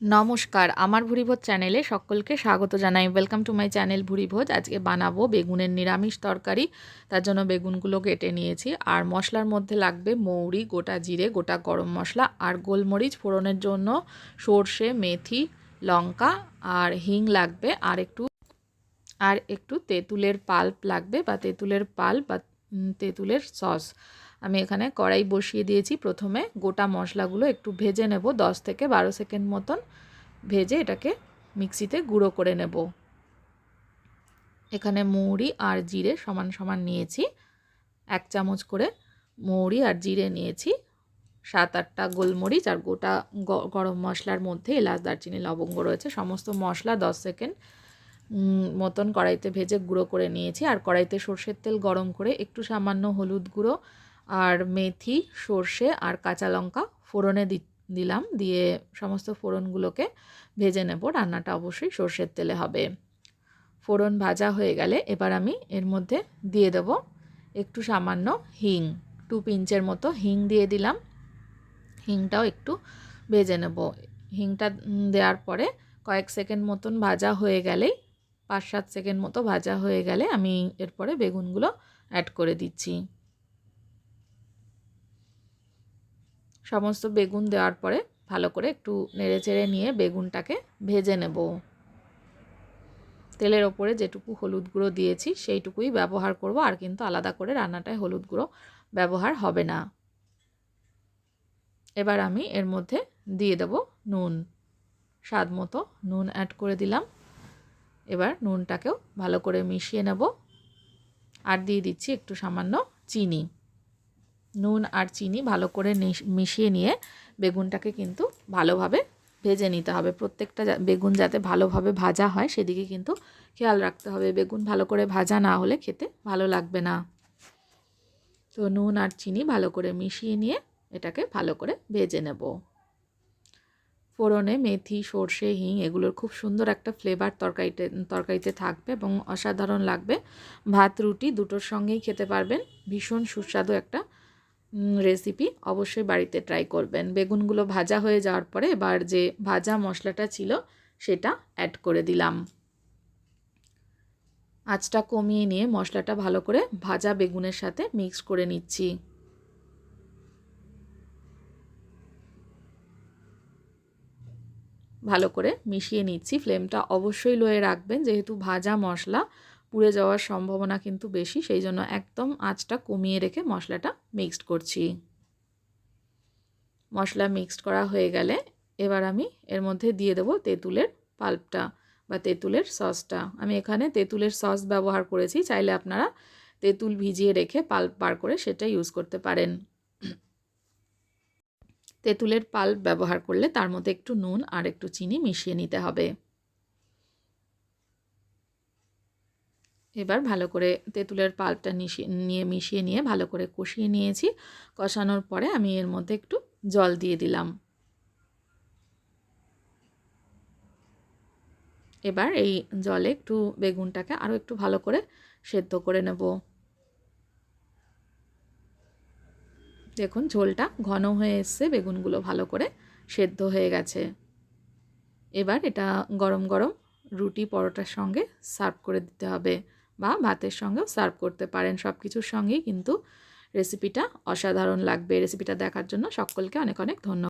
নমস্কার, আমার ভুরিভোজ চ্যানেলে সকলকে স্বাগত জানাই। Welcome to my channel Bhurivoj. আজকে বানাবো বেগুনের নিরামিষ তরকারি। তার জন্য বেগুনগুলো কেটে নিয়েছি। আর মশলার মধ্যে লাগবে মৌরি, গোটা জিরে, গোটা গরম মশলা আর গোলমরিচ ফোড়নের জন্য সর্ষে, মেথি, লঙ্কা আর হিং লাগবে। আর একটু আর একটু তেঁতুলের পাল্প লাগবে বা তেঁতুলের পাল্প বা তেঁতুলের সস। আমি এখানে কড়াই বসিয়ে দিয়েছি। প্রথমে গোটা মশলাগুলো একটু ভেজে নেব। দশ থেকে বারো সেকেন্ড মতন ভেজে এটাকে মিক্সিতে গুঁড়ো করে নেব। এখানে মৌরি আর জিরে সমান সমান নিয়েছি। এক চামচ করে মৌরি আর জিরে নিয়েছি। সাত আটটা গোলমরিচ আর গোটা গরম মশলার মধ্যে এলাচ, দারচিনি, লবঙ্গ রয়েছে। সমস্ত মশলা দশ সেকেন্ড মতন কড়াইতে ভেজে গুঁড়ো করে নিয়েছি। আর কড়াইতে সর্ষের তেল গরম করে একটু সামান্য হলুদ গুঁড়ো আর মেথি, সর্ষে আর কাঁচা লঙ্কা ফোড়নে দি দিলাম। দিয়ে সমস্ত ফোড়নগুলোকে ভেজে নেব। রান্নাটা অবশ্যই সর্ষের তেলে হবে। ফোড়ন ভাজা হয়ে গেলে এবার আমি এর মধ্যে দিয়ে দেব একটু সামান্য হিং। টু পিঞ্চের মতো হিং দিয়ে দিলাম। হিংটাও একটু ভেজে নেব। হিংটা দেওয়ার পরে কয়েক সেকেন্ড মতন ভাজা হয়ে গেলেই, পাঁচ সাত সেকেন্ড মতো ভাজা হয়ে গেলে আমি এরপরে বেগুনগুলো অ্যাড করে দিচ্ছি। সমস্ত বেগুন দেওয়ার পরে ভালো করে একটু নেড়ে চেড়ে নিয়ে বেগুনটাকে ভেজে নেব। তেলের ওপরে যেটুকু হলুদ গুঁড়ো দিয়েছি সেইটুকুই ব্যবহার করব, আর কিন্তু আলাদা করে রান্নাটায় হলুদ গুঁড়ো ব্যবহার হবে না। এবার আমি এর মধ্যে দিয়ে দেব নুন। স্বাদ মতো নুন অ্যাড করে দিলাম। এবার নুনটাকেও ভালো করে মিশিয়ে নেব। আর দিয়ে দিচ্ছি একটু সামান্য চিনি। নুন আর চিনি ভালো করে মিশিয়ে নিয়ে বেগুনটাকে কিন্তু ভালোভাবে ভেজে নিতে হবে। প্রত্যেকটা বেগুন যাতে ভালোভাবে ভাজা হয় সেদিকে কিন্তু খেয়াল রাখতে হবে। বেগুন ভালো করে ভাজা না হলে খেতে ভালো লাগবে না। তো নুন আর চিনি ভালো করে মিশিয়ে নিয়ে এটাকে ভালো করে ভেজে নেব। ফোড়নে মেথি, সর্ষে, হিং এগুলোর খুব সুন্দর একটা ফ্লেভার তরকারিতে তরকারিতে থাকবে এবং অসাধারণ লাগবে। ভাত, রুটি দুটোর সঙ্গেই খেতে পারবেন। ভীষণ সুস্বাদু একটা রেসিপি অবশ্যই বাড়িতে ট্রাই করবেন। বেগুনগুলো ভাজা হয়ে যাওয়ার পরে এবার যে ভাজা মশলাটা ছিল, সেটা অ্যাড করে দিলাম। আঁচটা কমিয়ে নিয়ে মশলাটা ভালো করে ভাজা বেগুনের সাথে মিক্স করে নিচ্ছি। ভালো করে মিশিয়ে নিচ্ছি। ফ্লেমটা অবশ্যই লোয়ে রাখবেন, যেহেতু ভাজা মশলা। পুড়ে যাওয়ার সম্ভাবনা কিন্তু বেশি, সেই জন্য একদম আঁচটা কমিয়ে রেখে মশলাটা মিক্সড করছি। মশলা মিক্সড করা হয়ে গেলে এবার আমি এর মধ্যে দিয়ে দেবো তেঁতুলের পাল্পটা বা তেঁতুলের সসটা আমি এখানে তেঁতুলের সস ব্যবহার করেছি, চাইলে আপনারা তেঁতুল ভিজিয়ে রেখে পাল্প বার করে সেটা ইউজ করতে পারেন। তেঁতুলের পাল্প ব্যবহার করলে তার মধ্যে একটু নুন আর একটু চিনি মিশিয়ে নিতে হবে। এবার ভালো করে তেঁতুলের পাল্পটা নিয়ে, মিশিয়ে নিয়ে ভালো করে কষিয়ে নিয়েছি। কষানোর পরে আমি এর মধ্যে একটু জল দিয়ে দিলাম। এবার এই জলে একটু বেগুনটাকে আরও একটু ভালো করে সেদ্ধ করে নেব। দেখুন, ঝোলটা ঘন হয়ে এসছে, বেগুনগুলো ভালো করে সেদ্ধ হয়ে গেছে। এবার এটা গরম গরম রুটি পরোটার সঙ্গে সার্ভ করে দিতে হবে। বা ভাতের সঙ্গেও সার্ভ করতে পারেন। সব কিছুর সঙ্গেই কিন্তু রেসিপিটা অসাধারণ লাগবে। রেসিপিটা দেখার জন্য সকলকে অনেক অনেক ধন্যবাদ।